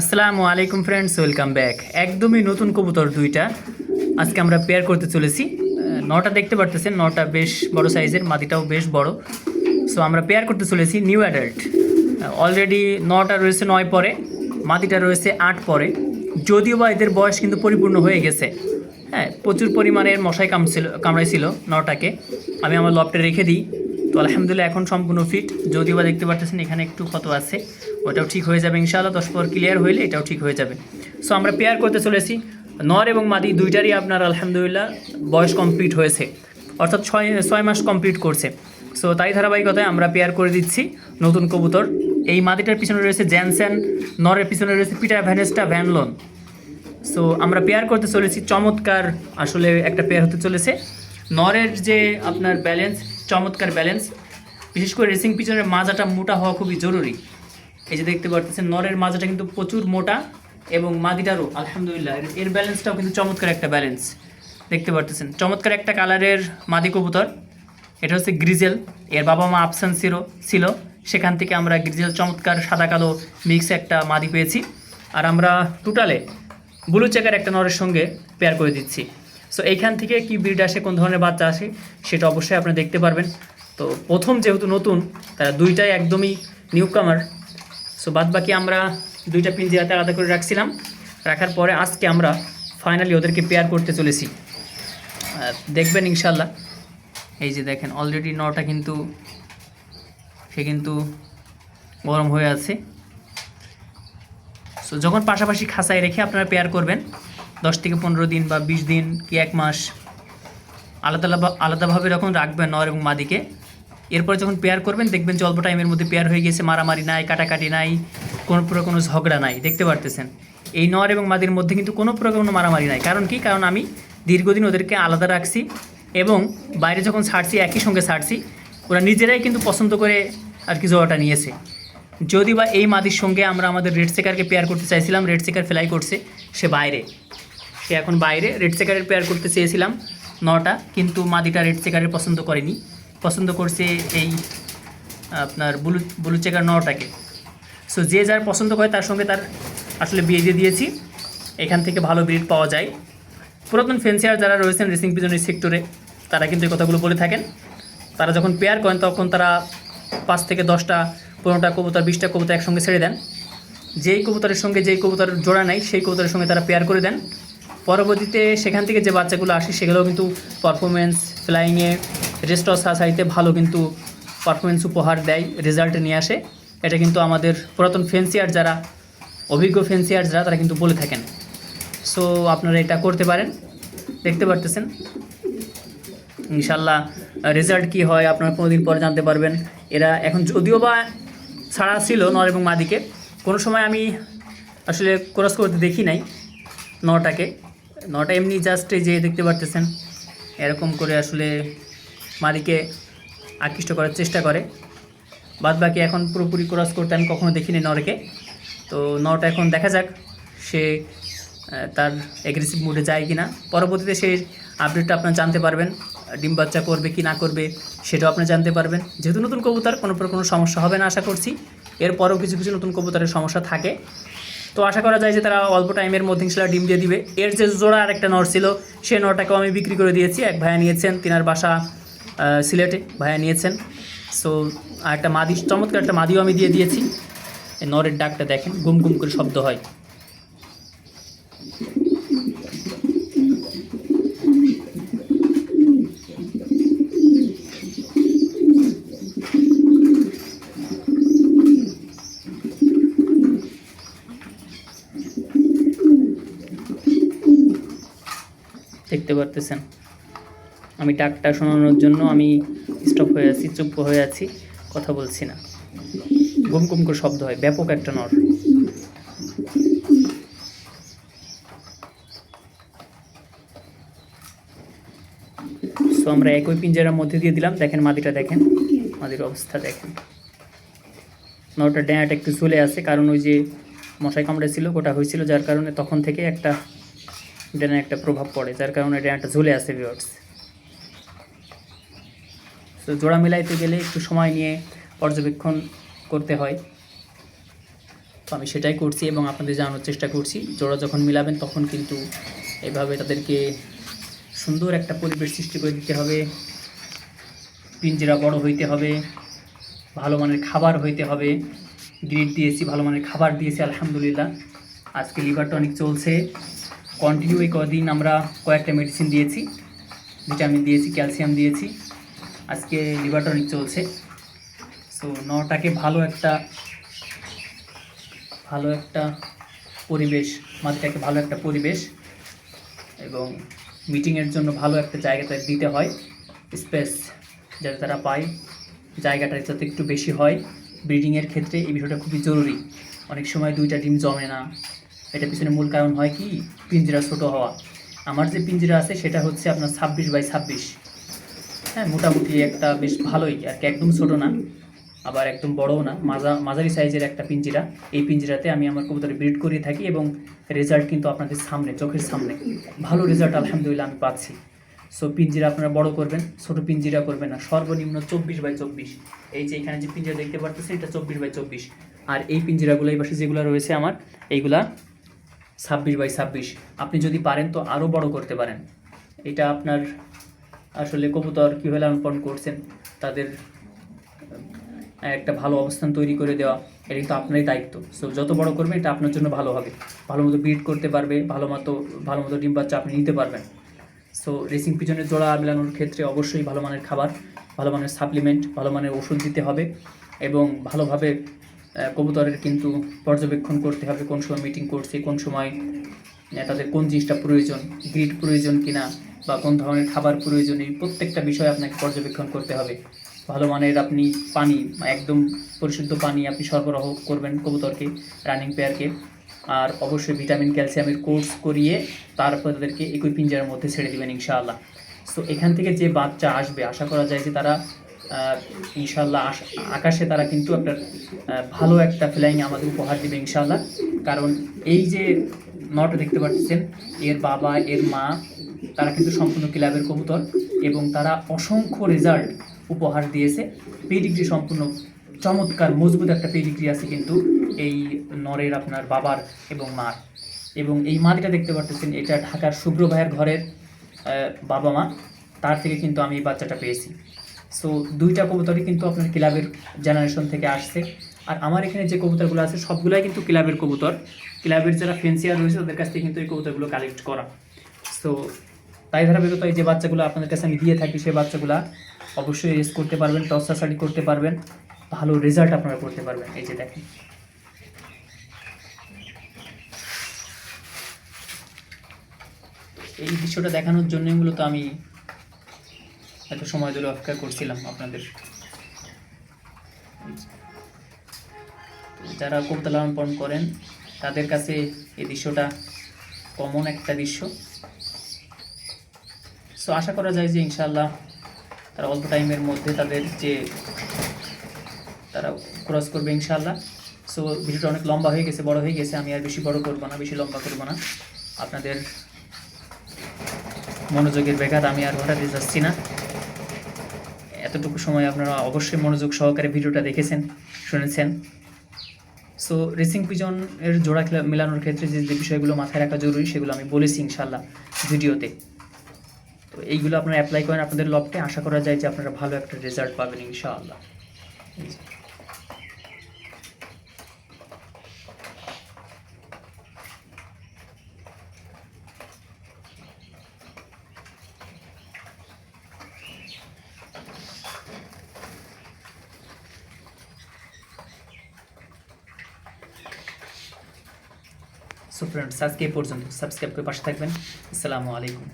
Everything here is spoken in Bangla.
আসসালামু আলাইকুম ফ্রেন্ডস ওয়েলকাম ব্যাক একদমই নতুন কবুতর দুইটা। আজকে আমরা পেয়ার করতে চলেছি। নটা দেখতে পারতেছেন, নটা বেশ বড় সাইজের মাদিটাও বেশ বড়। সো আমরা পেয়ার করতে চলেছি নিউ অ্যাডাল্ট অলরেডি নটা রয়েছে নয় পরে, মাদিটা রয়েছে আট পরে। যদিও বা এদের বয়স কিন্তু পরিপূর্ণ হয়ে গেছে। হ্যাঁ প্রচুর পরিমাণের মশাই কামছিল, কামড়াইছিল নটাকে। আমি আমার লপটে রেখে দিই। তো আলহামদুলিল্লাহ, এখন সম্পূর্ণ ফিট যদিও বা দেখতে পাচ্ছেন এখানে একটু ক্ষত আছে। ওটাও ঠিক হয়ে যাবে ইনশাআল্লাহ, দশ পর ক্লিয়ার হইলে এটাও ঠিক হয়ে যাবে। সো আমরা পেয়ার করতে চলেছি। নর এবং মাদি দুইটারই আপনার আলহামদুলিল্লাহ বয়স কমপ্লিট হয়েছে। অর্থাৎ ছয় ছয় মাস কমপ্লিট করছে। সো তাই ধারাবাহিকতায় আমরা পেয়ার করে দিচ্ছি নতুন কবুতর। এই মাদিটার পিছনে রয়েছে জ্যানসেন নরের পিছনে রয়েছে পিটার ভ্যানেস্টা ভ্যানলন সো আমরা পেয়ার করতে চলেছি। চমৎকার আসলে একটা পেয়ার হতে চলেছে। নরের যে আপনার ব্যালেন্স চমৎকার ব্যালেন্স বিশেষ করে রেসিং পিছনের মাজাটা মোটা হওয়া খুবই জরুরি। এই যে দেখতে পারতেছেন, নরের মাজাটা কিন্তু প্রচুর মোটা এবং মাদিটারও, আলহামদুলিল্লাহ। এর- ব্যালেন্সটাও কিন্তু চমৎকার একটা ব্যালেন্স দেখতে পারতেছেন, চমৎকার একটা কালারের মাদি কবুতর। এটা হচ্ছে গ্রিজেল। এর বাবা মা আফসান ছিল ছিল। সেখান থেকে আমরা গ্রিজেল চমৎকার সাদা কালো মিক্স একটা মাদি পেয়েছি। আর আমরা টোটালে ব্লু চেকার একটা নরের সঙ্গে পেয়ার করে দিচ্ছি। সো এইখান থেকে কি ব্রিড আসে, কোন ধরনের বাচ্চা আসে, সেটা অবশ্যই আপনি দেখতে পারবেন। তো প্রথম যেহেতু নতুন, তারা দুইটাই একদমই নিউ কামার সো বাদ বাকি আমরা দুইটা পিঞ্জিরাতে আলাদা করে রাখছিলাম। রাখার পরে আজকে আমরা ফাইনালি ওদেরকে পেয়ার করতে চলেছি। দেখবেন ইনশাল্লাহ এই যে দেখেন অলরেডি নটা কিন্তু সে কিন্তু গরম হয়ে আছে। সো যখন পাশাপাশি খাঁচায় রেখে আপনারা পেয়ার করবেন, দশ থেকে পনেরো দিন বা বিশ দিন কি এক মাস, আলাদা আলাদা আলাদাভাবে যখন রাখবেন নর এবং মাদিকে। এরপর যখন পেয়ার করবেন, দেখবেন যে অল্প টাইমের মধ্যে পেয়ার হয়ে গেছে, মারামারি নাই, কাটাকাটি নাই, কোনো প্রকার কোনো ঝগড়া নাই, দেখতে পারতেছেন? এই নর এবং মাদির মধ্যে কিন্তু কোনো প্রকার কোনো মারামারি নাই। কারণ কি? কারণ আমি দীর্ঘদিন ওদেরকে আলাদা রাখছি এবং বাইরে যখন ছাড়ছি, একই সঙ্গে ছাড়ছি, ওরা নিজেরাই কিন্তু পছন্দ করে আর কি জোয়াটা নিয়েছে। যদি বা এই মাদির সঙ্গে আমরা আমাদের রেড সেকারকে পেয়ার করতে চাইছিলাম রেড সেকার ফ্লাই করছে, সে বাইরে। সে এখন বাইরে। রেড সেকারের পেয়ার করতে চেয়েছিলাম নটা, কিন্তু মাদিটা রেড চেকারের পছন্দ করেনি। পছন্দ করছে এই, আপনার ব্লু ব্লু চেকার নটাকে। সো যে যার পছন্দ করে তার সঙ্গে তার আসলে বিয়ে দিয়ে দিয়েছি। এখান থেকে ভালো ব্রিড পাওয়া যায়। পুরাতন ফেন্সিয়ার যারা রয়েছেন রেসিং পিজনের সেক্টরে তারা কিন্তু এই কথাগুলো বলে থাকেন। তারা যখন পেয়ার করেন, তখন তারা পাঁচ থেকে দশটা, পনেরোটা কবুতর, বিশটা কবুতর একসঙ্গে ছেড়ে দেন। যেই কবুতরের সঙ্গে যেই কবুতরের জোড়া নাই, সেই কবুতরের সঙ্গে তারা পেয়ার করে দেন। পরবর্তীতে সেখান থেকে যে বাচ্চাগুলো আসে, সেগুলোও কিন্তু পারফরমেন্স ফ্লাইংয়ে রেস্টস সাসাইতে ভালো কিন্তু পারফরমেন্স উপহার দেয় রেজাল্ট নিয়ে আসে। এটা কিন্তু আমাদের পুরাতন ফেন্সিয়ার যারা, অভিজ্ঞ ফেন্সিয়ার যারা, তারা কিন্তু বলে থাকেন। সো আপনারা এটা করতে পারেন। দেখতে পারতেছেন। ইনশাল্লাহ রেজাল্ট কি হয়, আপনারা কোনো দিন পরে জানতে পারবেন। এরা এখন যদিও বা ছাড়া ছিল নর এবং মাদিকে, কোনো সময় আমি আসলে ক্রস করতে দেখি নাই নটাকে। নটা এমনি জাস্ট যে দেখতে পারতেছেন, এরকম করে আসলে মাদিকে আকৃষ্ট করার চেষ্টা করে। বাদ বাকি এখন পুরোপুরি ক্রস করতে আমি কখনো দেখিনি নরকে। তো নটা এখন দেখা যাক সে তার এগ্রেসিভ মুডে যায় কি না পরবর্তীতে সেই আপডেটটা আপনারা জানতে পারবেন, ডিম বাচ্চা করবে কি না করবে সেটাও আপনি জানতে পারবেন। যেহেতু নতুন কবুতর, কোনো কোনো সমস্যা হবে না আশা করছি। এরপরেও কিছু কিছু নতুন কবুতরের সমস্যা থাকে। তো আশা করা যায় যে তারা অল্প টাইমের মধ্যে ইনশাল্লাহ ডিম দিয়ে দিবে। এর যে জোড়া আর একটা নর ছিল সেই নরটাকেও আমি বিক্রি করে দিয়েছি। এক ভাইয়া নিয়েছেন, তিনার বাসা সিলেটে ভাইয়া নিয়েছেন। সো আর একটা মাদি, চমৎকার একটা মাদিও আমি দিয়ে দিয়েছি। নরের ডাকটা দেখেন, গুম গুম করে শব্দ হয়। দেখতে পারতেছেন। আমি ডাকটা শোনানোর জন্য আমি স্টপ হয়ে আছি, চুপ হয়ে আছি, কথা বলছি না। গুম করে শব্দ হয়, ব্যাপক একটা নর। সো আমরা একই পিঞ্জারার মধ্যে দিয়ে দিলাম, দেখেন মাদিটা দেখেন, মাদির অবস্থা দেখেন। নরটা ড্যাঁটা একটু চলে আসে কারণ ওই যে মশাই কামড়ে ছিল, গোটা হয়েছিল, যার কারণে তখন থেকে একটা ড্যানে একটা প্রভাব পড়ে, যার কারণে ড্যাঁটা ঝুলে আসে ভিওর্স তো জোড়া মিলাইতে গেলে একটু সময় নিয়ে পর্যবেক্ষণ করতে হয়। তো আমি সেটাই করছি এবং আপনাদের জানানোর চেষ্টা করছি। জোড়া যখন মিলাবেন তখন কিন্তু এভাবে তাদেরকে সুন্দর একটা পরিবেশ সৃষ্টি করে দিতে হবে। পিঞ্জরা বড় হইতে হবে, ভালো মানের খাবার হইতে হবে। গ্রিড দিয়েছি, ভালো মানের খাবার দিয়েছি, আলহামদুলিল্লাহ। আজকে লিভার টনিক চলছে। কন্টিনিউ এই কদিন আমরা কয়েকটা মেডিসিন দিয়েছি। ভিটামিন দিয়েছি, ক্যালসিয়াম দিয়েছি। আজকে লিভার চলছে। সো নটাকে ভালো একটা ভালো একটা পরিবেশ, মাটিটাকে ভালো একটা পরিবেশ এবং মিটিংয়ের জন্য ভালো একটা জায়গাটা দিতে হয় স্পেস যাতে তারা পায়। জায়গাটা যাতে একটু বেশি হয়। ব্রিডিংয়ের ক্ষেত্রে এই বিষয়টা খুবই জরুরি। অনেক সময় দুইটা ডিম জমে না। এটা পিছনে মূল কারণ হয় কি? পিঞ্জরা ছোট হওয়া। আমার যে পিঞ্জরা আছে, সেটা হচ্ছে আপনার ছাব্বিশ বাই ছাব্বিশ। হ্যাঁ মোটামুটি একটা বেশ ভালোই আর কি, একদম ছোট না, আবার একদম বড়ও না। মাজা, মাঝারি সাইজের একটা পিঞ্জিরা। এই পিঞ্জিরাতে আমি আমার কবুতরে ব্রিড করিয়ে থাকি এবং রেজাল্ট কিন্তু আপনাদের সামনে, চোখের সামনে। ভালো রেজাল্ট আলহামদুলিল্লাহ আমি পাচ্ছি। সো পিঞ্জিরা আপনারা বড় করবেন, ছোট পিঞ্জিরা করবেন না। সর্বনিম্ন চব্বিশ বাই চব্বিশ। এই যে এখানে যে পিঞ্জিরা দেখতে পারতেছেন, এটা চব্বিশ বাই চব্বিশ। আর এই পিঞ্জিরাগুলো এই পাশে যেগুলো রয়েছে আমার, এইগুলা ছাব্বিশ বাই ছাব্বিশ। আপনি যদি পারেন তো আরও বড় করতে পারেন। এটা আপনার আসলে কবুতর কীভাবে লালন পালন করছেন, তাদের একটা ভালো অবস্থান তৈরি করে দেওয়া, এটা কিন্তু আপনারই দায়িত্ব। সো যত বড় করবেন, এটা আপনার জন্য ভালো হবে। ভালো মতো ব্রিড করতে পারবে ভালো মতো ভালো মতো ডিম বাচ্চা আপনি নিতে পারবেন। সো রেসিং পিজনের জোড়া মেলানোর ক্ষেত্রে অবশ্যই ভালো মানের খাবার, ভালো মানের সাপ্লিমেন্ট ভালো মানের ওষুধ দিতে হবে এবং ভালোভাবে কবুতরের কিন্তু পর্যবেক্ষণ করতে হবে কোন সময় মিটিং করছে, কোন সময় তাদের কোন জিনিসটা প্রয়োজন গ্রিড প্রয়োজন কিনা বা কোন ধরনের খাবার প্রয়োজন এই প্রত্যেকটা বিষয় আপনাকে পর্যবেক্ষণ করতে হবে। ভালো মানের আপনি পানি একদম পরিশুদ্ধ পানি আপনি সরবরাহ করবেন কবুতরকে রানিং পেয়ারকে আর অবশ্যই ভিটামিন ক্যালসিয়ামের কোর্স করিয়ে তারপর তাদেরকে একই পিঞ্জারের মধ্যে ছেড়ে দেবেন ইনশাআল্লাহ। সো এখান থেকে যে বাচ্চা আসবে আশা করা যায় যে তারা আহ, ইনশাআল্লাহ আকাশে তারা কিন্তু একটা ভালো একটা ফ্লাইং আমাদের উপহার দেবে ইনশাআল্লাহ। কারণ এই যে নটা দেখতে পাচ্ছেন এর বাবা এর মা তারা কিন্তু সম্পূর্ণ ক্লাবের কবুতর এবং তারা অসংখ্য রেজাল্ট উপহার দিয়েছে। পেডিগ্রি সম্পূর্ণ চমৎকার, মজবুত একটা পেডিগ্রি আছে কিন্তু এই নরের আপনার বাবার এবং মার। এবং এই মাটিটা দেখতে পারতেছেন, এটা ঢাকার শুভ্র ভাইয়ের ঘরের বাবা মা। তার থেকে কিন্তু আমি এই বাচ্চাটা পেয়েছি। সো দুইটা কবুতরই কিন্তু আপনার ক্লাবের জেনারেশন থেকে আসছে। আর আমার এখানে যে কবুতরগুলো আছে, সবগুলাই কিন্তু ক্লাবের কবুতর। ক্লাবের যারা ফেন্সিয়ার রয়েছে, তাদের কাছ থেকে কিন্তু এই কবুতরগুলো কালেক্ট করা। সো তাই ধারাবাহিকতা এই যে বাচ্চাগুলো আপনাদের কাছে আমি দিয়ে থাকি, সেই বাচ্চাগুলো অবশ্যই রেস করতে পারবেন টসা সারি করতে পারবেন, ভালো রেজাল্ট আপনারা করতে পারবেন। এই যে দেখেন। এই দৃশ্যটা দেখানোর জন্যই মূলত আমি এত সময় ধরে অপেক্ষা করছিলাম আপনাদের। যারা কবিতা লালন পালন করেন, তাদের কাছে এই দৃশ্যটা কমন একটা দৃশ্য। সো আশা করা যায় যে ইনশাল্লাহ তারা অল্প টাইমের মধ্যে তাদের যে তারা ক্রস করবে ইনশাল্লাহ সো ভিডিওটা অনেক লম্বা হয়ে গেছে, বড় হয়ে গেছে, আমি আর বেশি বড় করব না, বেশি লম্বা করব না। আপনাদের মনোযোগের বেঘাত আমি আর ঘটাতে যাচ্ছি না। এতটুকু সময় আপনারা অবশ্যই মনোযোগ সহকারে ভিডিওটা দেখেছেন, শুনেছেন। সো রেসিং পিজনের জোড়া মেলানোর ক্ষেত্রে যে যে বিষয়গুলো মাথায় রাখা জরুরি, সেগুলো আমি বলেছি ইনশাল্লাহ ভিডিওতে। তো এইগুলো আপনারা অ্যাপ্লাই করেন, আপনাদের লবটে আশা করা যায় যে আপনারা ভালো একটা রেজাল্ট পাবেন ইনশাআল্লাহ। সো ফ্রেন্ডস আজকে এই পর্যন্ত। সাবস্ক্রাইব করে পাশে থাকবেন। আসসালামু আলাইকুম।